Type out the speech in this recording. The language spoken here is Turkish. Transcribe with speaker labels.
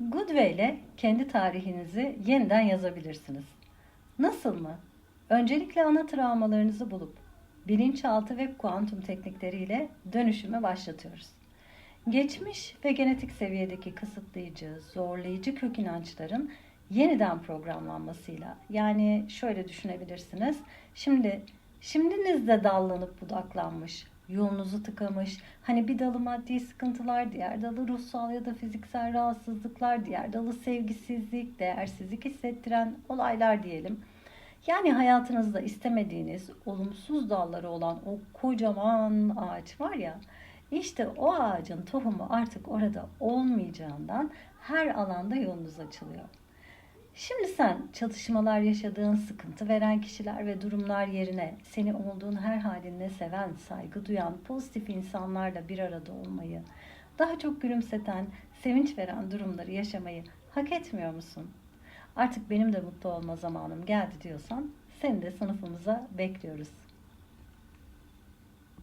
Speaker 1: Goodway ile kendi tarihinizi yeniden yazabilirsiniz. Nasıl mı? Öncelikle ana travmalarınızı bulup bilinçaltı ve kuantum teknikleriyle dönüşüme başlatıyoruz. Geçmiş ve genetik seviyedeki kısıtlayıcı, zorlayıcı kök inançların yeniden programlanmasıyla yani şöyle düşünebilirsiniz. Şimdi şimdinizde dallanıp budaklanmış, yolunuzu tıkamış, hani bir dalı maddi sıkıntılar, diğer dalı ruhsal ya da fiziksel rahatsızlıklar, diğer dalı sevgisizlik, değersizlik hissettiren olaylar diyelim. Yani hayatınızda istemediğiniz olumsuz dalları olan o kocaman ağaç var ya, işte o ağacın tohumu artık orada olmayacağından her alanda yolunuz açılıyor. Şimdi sen çatışmalar yaşadığın, sıkıntı veren kişiler ve durumlar yerine seni olduğun her halinle seven, saygı duyan, pozitif insanlarla bir arada olmayı, daha çok gülümseten, sevinç veren durumları yaşamayı hak etmiyor musun? Artık benim de mutlu olma zamanım geldi diyorsan seni de sınıfımıza bekliyoruz.